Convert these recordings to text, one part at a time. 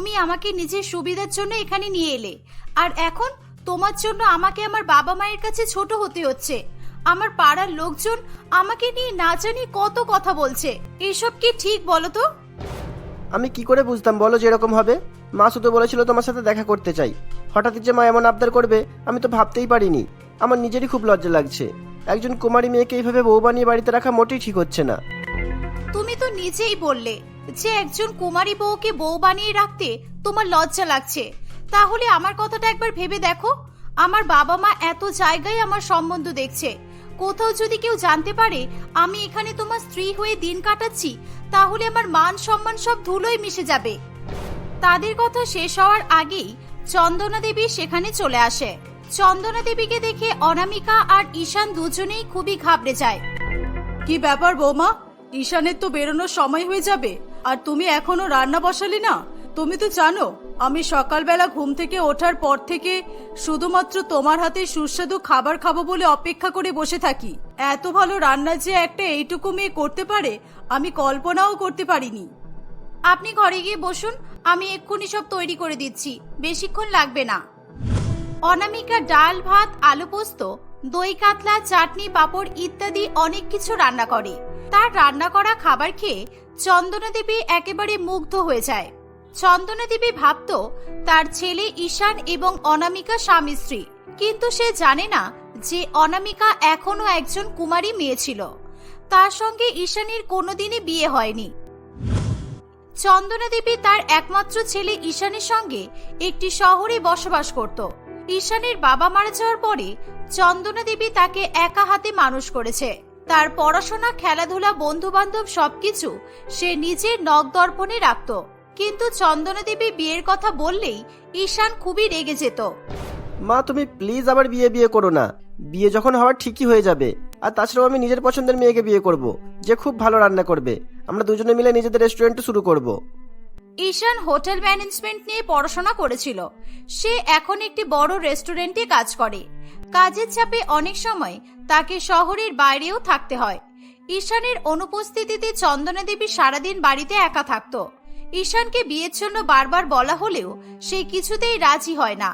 তুমি আমাকে নিজের সুবিধার জন্য এখানে নিয়ে এলে। আর এখন তোমার জন্য আমাকে আমার বাবা মায়ের কাছে ছোট হতে হচ্ছে। আমার পাড়ার লোকজন আমাকে নিয়ে না জানি কত কথা বলছে। এসব কি ঠিক বলো তো? আমি কি করে বুঝতাম বলো যে এরকম হবে? মা শুধু বলেছিল তোমার সাথে দেখা করতে চাই। হঠাৎ যে মা এমন আবদার করবে আমি তো ভাবতেই পারিনি। আমার নিজেরই খুব লজ্জা লাগছে। একজন কুমারী মেয়েকে এইভাবে বউ বানিয়ে বাড়িতে রাখা মোটেই ঠিক হচ্ছে না। তুমি তো নিজেই বললে যে একজন কুমারী বউকে বউ বানিয়ে রাখতে তোমার লজ্জা লাগছে। তাহলে আমার কথাটা একবার ভেবে দেখো। আমার বাবা মা এত জায়গায় আমার সম্বন্ধ দেখছে। কোথাও যদি কেউ জানতে পারে, আমি এখানে তোমার স্ত্রী হয়ে দিন কাটাচ্ছি, তাহলে আমার মান সম্মান সব ধুলোয় মিশে যাবে। তাদের কথা শেষ হওয়ার আগেই চন্দনা দেবী সেখানে চলে আসে। চন্দনা দেবীকে দেখে অনামিকা আর ঈশান দুজনেই খুবই ঘাবড়ে যায়। কি ব্যাপার বৌমা? ঈশানের তো বেরোনোর সময় হয়ে যাবে। আর তুমি এখনও রান্না বসালে না? তুমি তো জানো, আমি সকালবেলা ঘুম থেকে ওঠার পর থেকে শুধুমাত্র তোমার হাতে সুস্বাদু খাবার খাব বলে অপেক্ষা করে বসে থাকি। এত ভালো রান্না যে একটা এইটুকু মেয়ে করতে পারে, আমি কল্পনাও করতে পারিনি। আপনি ঘরে গিয়ে বসুন, আমি এক্ষুনি সব তৈরি করে দিচ্ছি, বেশিক্ষণ লাগবে না। অনামিকা ডাল, ভাত, আলু পোস্ত, দই, কাতলা, চাটনি, পাঁপড় ইত্যাদি অনেক কিছু রান্না করে। তার রান্না করা খাবার খেয়ে চন্দনা দেবী একেবারে মুগ্ধ হয়ে যায়। চন্দনা দেবী ভাবত, তার ছেলে ঈশান এবং অনামিকা স্বামী স্ত্রী। কিন্তু সে জানে না যে অনামিকা এখনও একজন কুমারী মেয়ে ছিল। তার সঙ্গে ঈশানের কোনোদিনই বিয়ে হয়নি। চন্দনা দেবী তার একমাত্র ছেলে ঈশানের সঙ্গে একটি শহরে বসবাস করত। ঈশানের বাবা মারা যাওয়ার পরে চন্দনা দেবী তাকে একা হাতে মানুষ করেছে। তার পড়াশোনা, খেলাধুলা বন্ধু বান্ধব সবকিছু সে নিজের নখ দর্পণে রাখত। কিন্তু চন্দনা দেবী বিয়ের কথা বললেই ঈশান খুবই রেগে যেত। মা, তুমি প্লিজ আবার বিয়ে বিয়ে করো না। বিয়ে যখন হওয়ার ঠিকই হয়ে যাবে। আর তাছাড়াও আমি নিজের পছন্দের মেয়েকে বিয়ে করব, যে খুব ভালো রান্না করবে। আমরা দুজনে মিলে নিজেদের রেস্টুরেন্ট শুরু করব। ঈশান হোটেল ম্যানেজমেন্ট নিয়ে পড়াশোনা করেছিল। সে এখন একটি বড় রেস্টুরেন্টে কাজ করে। কাজের চাপে অনেক সময় তাকে শহরের বাইরেও থাকতে হয়। ঈশানের অনুপস্থিতিতে চন্দনা দেবী সারাদিন বাড়িতে একা থাকত। ঈশানকে বিয়ের জন্য বারবার বলা হলেও সে কিছুতেই রাজি হয় না।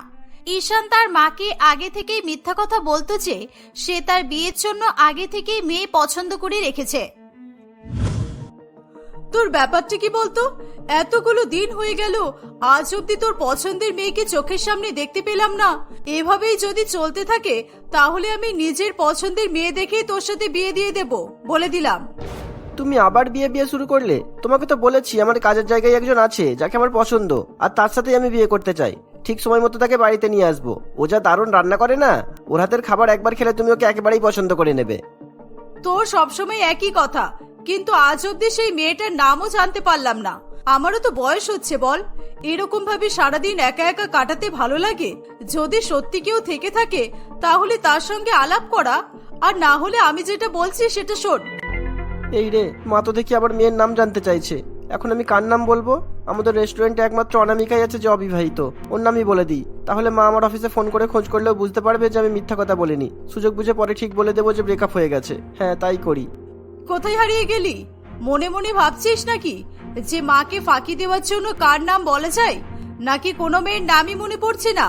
ঈশান তার মাকে আগে থেকেই মিথ্যা কথা বলতো যে, সে তার বিয়ের জন্য আগে থেকেই মেয়ে পছন্দ করে রেখেছে। তোর ব্যাপারটা কি বলতো? এতগুলো দিন হয়ে গেল আজ অব্দি তোর পছন্দের মেয়েকে চোখের সামনে দেখতে পেলাম না। এভাবেই যদি চলতে থাকে তাহলে আমি নিজের পছন্দের মেয়ে দেখেই তোর সাথে বিয়ে দিয়ে দেব বলে দিলাম। তুমি আবার বিয়ে বিয়ে শুরু করলে? তোমাকে তো বলেছি আমার কাজের জায়গায় একজন আছে যাকে আমার পছন্দ আর তার সাথেই আমি বিয়ে করতে চাই। ঠিক সময় মতো তাকে বাড়িতে নিয়ে আসব। ও যা দারুণ রান্না করে না? ওর হাতের খাবার একবার খেলে তুমি ওকে একেবারেই পছন্দ করে নেবে। তোর সবসময় একই কথা। কিন্তু আজ অব্দি সেই মেয়েটার নামও জানতে পারলাম না। আমারও তো বয়স হচ্ছে, বল। এরকম ভাবে সারাদিন একা একা কাটাতে ভালো লাগে? যদি সত্যি কেউ থেকে থাকে, তাহলে তার সঙ্গে আলাপ করা। আর না হলে আমি যেটা বলছি সেটা শোন। এই রে, মা তো দেখি আবার মেয়ের নাম জানতে চাইছে। এখন আমি কার নাম বলব? আমাদের রেস্টুরেন্টে একমাত্র অনামিকাই আছে যে অবিবাহিত। ওর নামই বলে দিই। তাহলে মা আমার অফিসে ফোন করে খোঁজ করলেও বুঝতে পারবে যে আমি মিথ্যা কথা বলিনি। সুযোগ বুঝে পরে ঠিক বলে দেবো যে ব্রেকআপ হয়ে গেছে। হ্যাঁ তাই করি। কোথায় হারিয়ে গেলি? মনে মনে ভাবছিস নাকি যে মাকে ফাঁকি দেওয়ার জন্য কার নাম বলা যায়? নাকি কোনো মেয়ের নামই মনে পড়ছে না?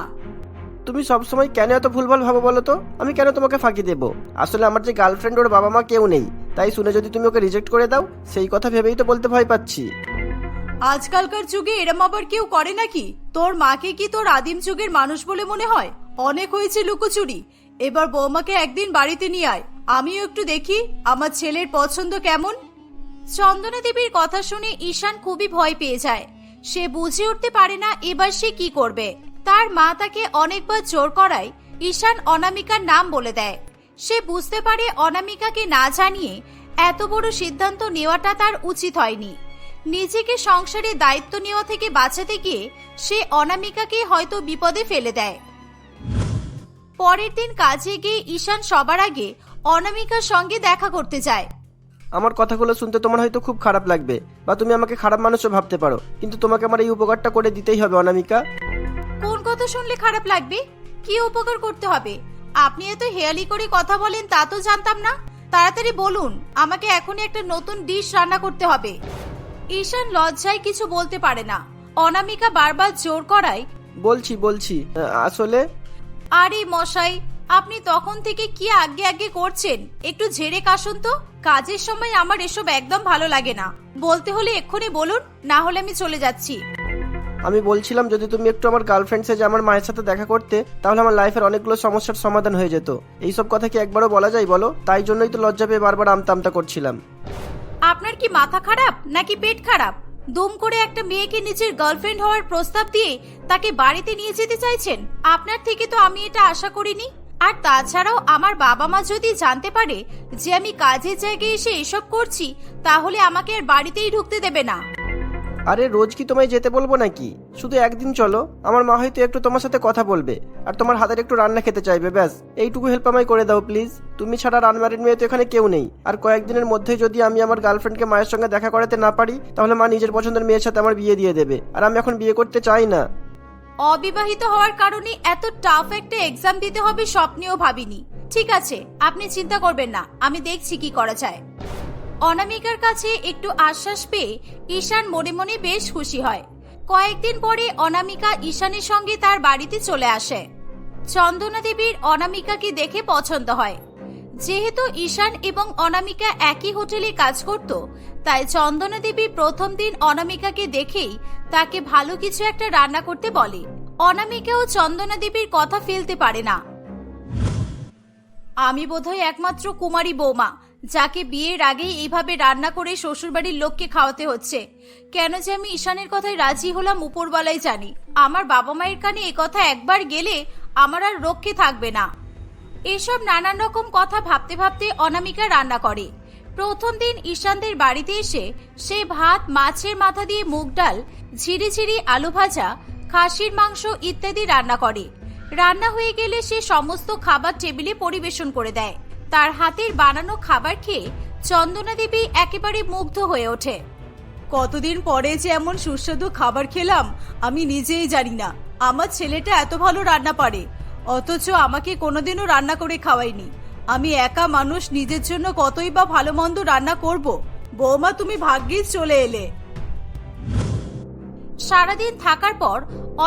তুমি সবসময় কেন এত ভুলভাল ভাবো বলো তো? আমি কেন তোমাকে ফাঁকি দেবো? আসলে আমার যে গার্লফ্রেন্ড ওর বাবা মা কেউ নেই। তাই শুনে যদি তুমি ওকে রিজেক্ট করে দাও সেই কথা ভেবেই তো বলতে ভয় পাচ্ছি। আজকালকার যুগে এরম আবার কেউ করে নাকি? তোর মাকে কি তোর আদিম যুগের মানুষ বলে মনে হয়? অনেক হয়েছে লুকোচুরি। এবার বৌমাকে একদিন বাড়িতে নিয়ে আয়। আমিও একটু দেখি আমার ছেলের পছন্দ কেমন। চন্দনা দেবীর কথা শুনে ঈশান খুবই ভয় পেয়ে যায়। সে বুঝে উঠতে পারে না এবার সে কি করবে। তার মা তাকে অনেকবার জোর করায় ঈশান অনামিকার নাম বলে দেয়। সে বুঝতে পারে অনামিকাকে না জানিয়ে এত বড় সিদ্ধান্ত নেওয়াটা তার উচিত হয়নি। নিজেকে সংসারে দায়িত্ব নেওয়া থেকে বাঁচাতে গিয়ে সে অনামিকাকে হয়তো বিপদে ফেলে দেয়। পরের দিন কাজে গিয়ে ঈশান সবার আগে অনামিকার সঙ্গে দেখা করতে যায়। আমার কথাগুলো শুনতে তোমার হয়তো খুব খারাপ লাগবে বা তুমি আমাকে খারাপ মানুষও ভাবতে পারো কিন্তু তোমাকে আমার এই উপকারটা করে দিতেই হবে অনামিকা। কোন কথা শুনলে খারাপ লাগবে? কি উপকার করতে হবে? আপনি এত হেয়ালি করে কথা বলেন তা তো জানতাম না। তাড়াতাড়ি বলুন আমাকে এখনই একটা নতুন ডিশ রান্না করতে হবে। ঈশান লজ্জায় কিছু বলতে পারে না। অনামিকা বারবার জোর করায় বলছি বলছি আহ, আসলে আরে মশাই আপনি তখন থেকে কি আগে আগে করছেন? একটু ঝেড়ে কাশুন তো। কাজের সময় আমার এসব একদম ভালো লাগে না। বলতে হলে এক্ষুনি বলুন না হলে আমি চলে যাচ্ছি। আমি বলছিলাম যদি তুমি একটু আমার গার্লফ্রেন্ড যে আমার মায়ের সাথে দেখা করতে তাহলে আমার লাইফের অনেকগুলো সমস্যার সমাধান হয়ে যেত। এইসব কথা কি একবারও বলা যায় বলো? তাই জন্যই তো লজ্জা পেয়ে বারবার আমতা আমতা করছিলাম। আপনার কি মাথা খারাপ নাকি পেট খারাপ? দুম করে একটা মেয়েকে নিজের গার্লফ্রেন্ড হওয়ার প্রস্তাব দিয়ে তাকে বাড়িতে নিয়ে যেতে চাইছেন? আপনার থেকে তো আমি এটা আশা করিনি। আর তাছাড়াও আমার বাবা মা যদি জানতে পারে যে আমি কাজের জায়গায় এসে এসব করছি, তাহলে আমাকে আর বাড়িতেই ঢুকতে দেবে না। আরে রোজ কি তোমায় যেতে বলব নাকি? শুধু একদিন চলো। আমার মা হয়তো একটু তোমার সাথে কথা বলবে। আর তোমার হাতের একটু রান্না খেতে চাইবে, ব্যাস। এইটুকু হেল্প আমায় করে দাও প্লিজ তুমি ছাড়া রানমারির মেয়ে তো এখানে কেউ নেই। আর কয়েকদিনের মধ্যে যদি আমি আমার গার্লফ্রেন্ডকে মায়ের সঙ্গে দেখা করাতে না পারি, তাহলে মা নিজের পছন্দের মেয়ের সাথে আমার বিয়ে দিয়ে দেবে। আর আমি এখন বিয়ে করতে চাই না। অবিবাহিত হওয়ার কারণে এত টাফ একটা এক্সাম দিতে হবে স্বপ্নেও ভাবিনি। ঠিক আছে, আপনি চিন্তা করবেন না। আমি দেখছি কি করা যায়। অনামিকার কাছে একটু আশ্বাস পেয়ে ঈশান মনে মনে বেশ খুশি হয়। কয়েকদিন পরে অনামিকা ঈশানের সঙ্গে তার বাড়িতে চলে আসে। চন্দনা দেবীর অনামিকাকে দেখে পছন্দ হয়। যেহেতু ঈশান এবং অনামিকা একই হোটেলে কাজ করত, তাই চন্দনা দেবী প্রথম দিন অনামিকাকে দেখেই তাকে ভালো কিছু একটা রান্না করতে বলে। অনামিকাও চন্দনা দেবীর কথা ফেলতে পারে না। আমি বোধহয় একমাত্র কুমারী বৌমা। যাকে বিয়ের আগেই এইভাবে রান্না করে শ্বশুরবাড়ির লোককে খাওয়াতে হচ্ছে। কেন যে আমি ঈশানের কথায় রাজি হলাম উপরবালাই জানি। আমার বাবা মায়ের কানে এ কথা একবার গেলে আমার আর রক্ষে থাকবে না। এসব নানান রকম কথা ভাবতে ভাবতে অনামিকা রান্না করে। প্রথম দিন ঈশানদের বাড়িতে এসে সে ভাত, মাছের মাথা দিয়ে মুগ ডাল, ঝিরি ঝিরি আলু ভাজা, খাসির মাংস ইত্যাদি রান্না করে। রান্না হয়ে গেলে সে সমস্ত খাবার টেবিলে পরিবেশন করে দেয়। তার হাতের বানানো খাবার খেয়ে চন্দনা দেবী একেবারে মুগ্ধ হয়ে ওঠে। কতদিন পরে যে এমন সুস্বাদু খাবার খেলাম আমি নিজেই জানি না। আমার ছেলেটা এত ভালো রান্না পারে অথচ আমাকে কোনোদিনও রান্না করে খাওয়ায়নি। আমি একা মানুষ নিজের জন্য কতই বা ভালো মন্দ রান্না করব? বৌমা তুমি ভাগ্যিস চলে এলে। সারাদিন থাকার পর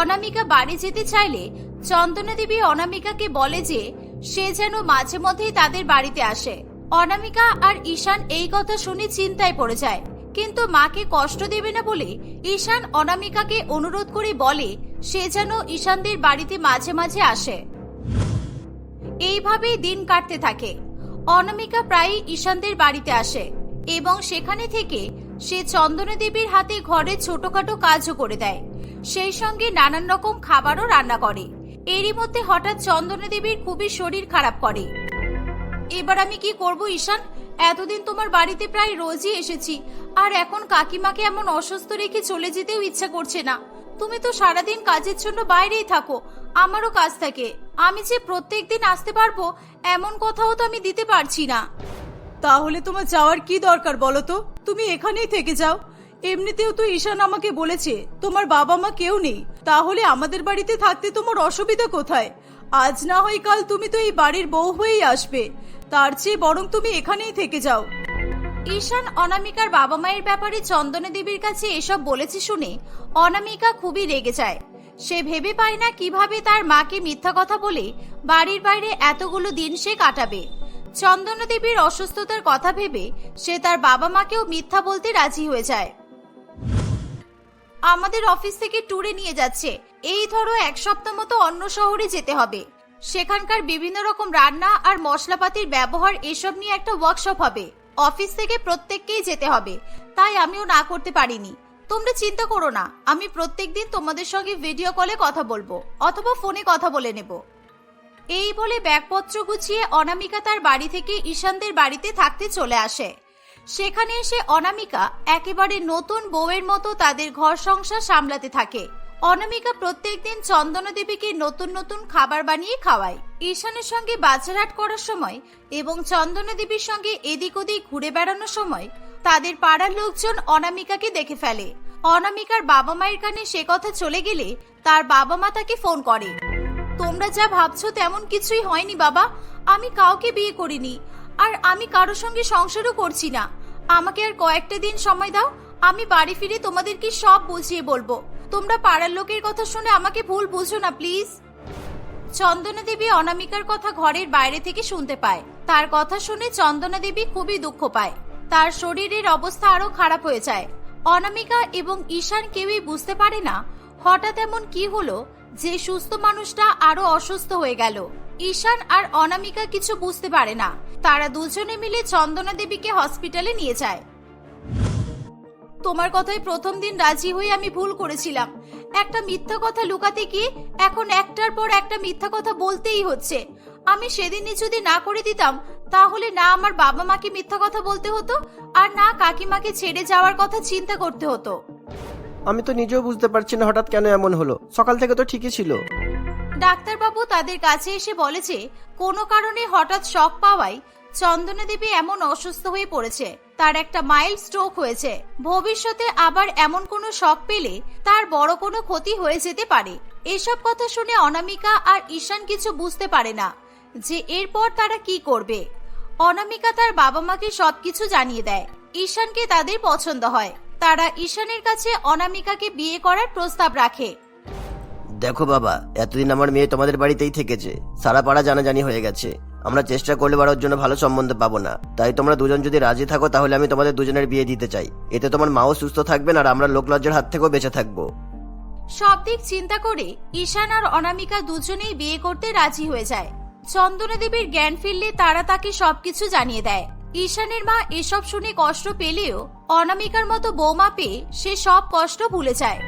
অনামিকা বাড়ি যেতে চাইলে চন্দনা দেবী অনামিকাকে বলে যে সে যেন মাঝে মধ্যেই তাদের বাড়িতে আসে। অনামিকা আর ঈশান এই কথা শুনে চিন্তায় পড়ে যায়। কিন্তু মাকে কষ্ট দেবে না বলে ঈশান অনামিকাকে অনুরোধ করে বলে, সে যেন ঈশানদের বাড়িতে মাঝে মাঝে আসে। এইভাবেই দিন কাটতে থাকে। অনামিকা প্রায়ই ঈশানদের বাড়িতে আসে এবং সেখানে থেকে সে চন্দনা দেবীর হাতে ঘরে ছোটখাটো কাজও করে দেয়। সেই সঙ্গে নানান রকম খাবারও রান্না করে। এরই মধ্যে হঠাৎ চন্দনা দেবীর খুবই শরীর খারাপ করে। এবার আমি কি করব ঈশান? এতদিন তোমার বাড়িতে প্রায় রোজই এসেছি। আর এখন কাকিমাকে এমন অসুস্থ রেখে চলে যেতেও ইচ্ছা করছে না। তুমি তো সারাদিন কাজের জন্য বাইরেই থাকো। আমারও কাজ থাকে। আমি যে প্রত্যেকদিন আসতে পারব, এমন কথাও তো আমি দিতে পারছি না। তাহলে তোমার যাওয়ার কি দরকার বলো তো? তুমি এখানেই থেকে যাও। এমনিতেও তো ঈশান আমাকে বলেছে, তোমার বাবা মা কেউ নেই। তাহলে আমাদের বাড়িতে থাকতে তোমার অসুবিধা কোথায়? আজ না হয় কাল তুমি তো এই বাড়ির বউ হয়েই আসবে। তার চেয়ে বরং তুমি এখানেই থেকে যাও। ঈশান অনামিকার বাবা মায়ের ব্যাপারে চন্দনা দেবীর কাছে এসব বলেছে শুনে অনামিকা খুবই রেগে যায়। সে ভেবে পায় না কীভাবে তার মাকে মিথ্যা কথা বলে বাড়ির বাইরে এতগুলো দিন সে কাটাবে। চন্দনা দেবীর অসুস্থতার কথা ভেবে সে তার বাবা মাকেও মিথ্যা বলতে রাজি হয়ে যায়। আমাদের অফিস থেকে ট্যুরে নিয়ে যাচ্ছে। এই ধরো এক সপ্তাহ মতো অন্য শহরে যেতে হবে। সেখানকার বিভিন্ন রকম রান্না আর মশলাপাতির ব্যবহার এসব নিয়ে একটা ওয়ার্কশপ হবে। অফিস থেকে প্রত্যেককেই যেতে হবে। তাই আমিও না করতে পারিনি। তোমরা চিন্তা করো না। আমি প্রত্যেকদিন তোমাদের সঙ্গে ভিডিও কলে কথা বলব অথবা ফোনে কথা বলে নেব। এই বলে ব্যাগপত্র গুছিয়ে অনামিকা তার বাড়ি থেকে ঈশানদের বাড়িতে থাকতে চলে আসে। সেখানে এসে অনামিকা একেবারে নতুন বউয়ের মতো তাদের ঘর সংসার সামলাতে থাকে। অনামিকা প্রত্যেকদিন চন্দনা দেবীকে নতুন নতুন খাবার বানিয়ে খাওয়ায়। ঈশানের সঙ্গে বাজারহাট করার সময় এবং চন্দনা দেবীর সঙ্গে এদিক ওদিক ঘুরে বেড়ানোর সময় তাদের পাড়ার লোকজন অনামিকাকে দেখে ফেলে। অনামিকার বাবা মায়ের কানে সে কথা চলে গেলে তার বাবা মা তাকে ফোন করে। তোমরা যা ভাবছ তেমন কিছুই হয়নি বাবা। আমি কাউকে বিয়ে করিনি। আর আমি কারোর সঙ্গে সংসারও করছি না। আমাকে আর কয়েকটা দিন সময় দাও, আমি বাড়ি ফিরে তোমাদেরকে সব বুঝিয়ে বলব। তোমরা পাড়ার লোকের কথা শুনে আমাকে ভুল বুঝো না, প্লিজ। চন্দনা দেবী অনামিকার কথা ঘরের বাইরে থেকে শুনতে পায়। তার কথা শুনে চন্দনা দেবী খুবই দুঃখ পায়। তার শরীরের অবস্থা আরও খারাপ হয়ে যায়। অনামিকা এবং ঈশান কেউই বুঝতে পারে না, হঠাৎ এমন কি হলো? যে সুস্থ মানুষটা আরও অসুস্থ হয়ে গেল। ঈশান আর অনামিকা কিছু বুঝতে পারে না। তারা দুজনে মিলে চন্দনা দেবীকে হসপিটালে নিয়ে যায়। তোমার কথায় প্রথম দিন রাজি হয়ে আমি ভুল করেছিলাম। একটা মিথ্যা কথা লুকাতে গিয়ে এখন একটার পর একটা মিথ্যা কথা বলতেই হচ্ছে। আমি সেদিনই যদি না করে দিতাম, তাহলে না আমার বাবা মাকে মিথ্যা কথা বলতে হতো আর না কাকিমাকে ছেড়ে যাওয়ার কথা চিন্তা করতে হতো। আমি তো নিজেও বুঝতে পারছি না হঠাৎ কেন এমন হলো। সকাল থেকে তো ঠিকই ছিল। ডাক্তারবাবু তাদের কাছে এসে বলে যে, কোনো কারণে হঠাৎ শক পাওয়ায় চন্দনা দেবী এমন অসুস্থ হয়ে পড়েছে, তার একটা মাইল্ড স্ট্রোক হয়েছে। ভবিষ্যতে আবার এমন কোনো শক পেলে তার বড় কোনো ক্ষতি হয়ে যেতে পারে। এসব কথা শুনে অনামিকা আর ঈশান কিছু বুঝতে পারে না যে, এরপর তারা কি করবে। অনামিকা তার বাবা মাকে সবকিছু জানিয়ে দেয়। ঈশানকে তাদের পছন্দ হয়। তারা ঈশানের কাছে অনামিকাকে বিয়ে করার প্রস্তাব রাখে। দেখো বাবা এতদিন আমার মেয়ে তোমাদের বাড়িতেই থেকেছে। সারা পাড়া জানাজানি হয়ে গেছে। আমরা চেষ্টা করলে বাড়ার জন্য ভালো সম্বন্ধ পাবো না। তাই তোমরা দুজন যদি রাজি থাকো তাহলে আমি তোমাদের দুজনের বিয়ে দিতে চাই। এতে তোমার মাও সুস্থ থাকবেন আর আমরা লোকলজ্জার হাত থেকেও বেঁচে থাকব। সব দিক চিন্তা করে ঈশান আর অনামিকা দুজনেই বিয়ে করতে রাজি হয়ে যায়। চন্দনা দেবীর জ্ঞান ফিরলে তারা তাকে সবকিছু জানিয়ে দেয়। ঈশানের মা এসব শুনে কষ্ট পেলেও অনামিকার মতো বৌমা পেয়ে সে সব কষ্ট ভুলে যায়।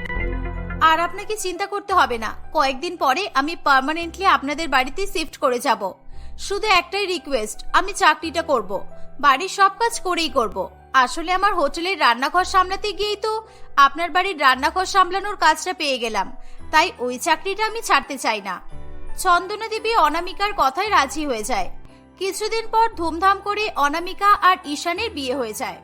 আর আপনাকে চিন্তা করতে হবে না, কয়েকদিন পরে আমি পার্মানেন্টলি আপনাদের বাড়িতে শিফট করে যাব। শুধু একটাই রিকোয়েস্ট আমি চাকরিটা করব। বাড়ির সব কাজ করেই করব। আসলে আমার হোটেলের রান্নাঘর সামলাতে গিয়েই তো আপনার বাড়ির রান্নাঘর সামলানোর কাজটা পেয়ে গেলাম। তাই ওই চাকরিটা আমি ছাড়তে চাই না। চন্দনা দেবী অনামিকার কথায় রাজি হয়ে যায়। কিছুদিন পর ধুমধাম করে অনামিকা আর ঈশানের বিয়ে হয়ে যায়।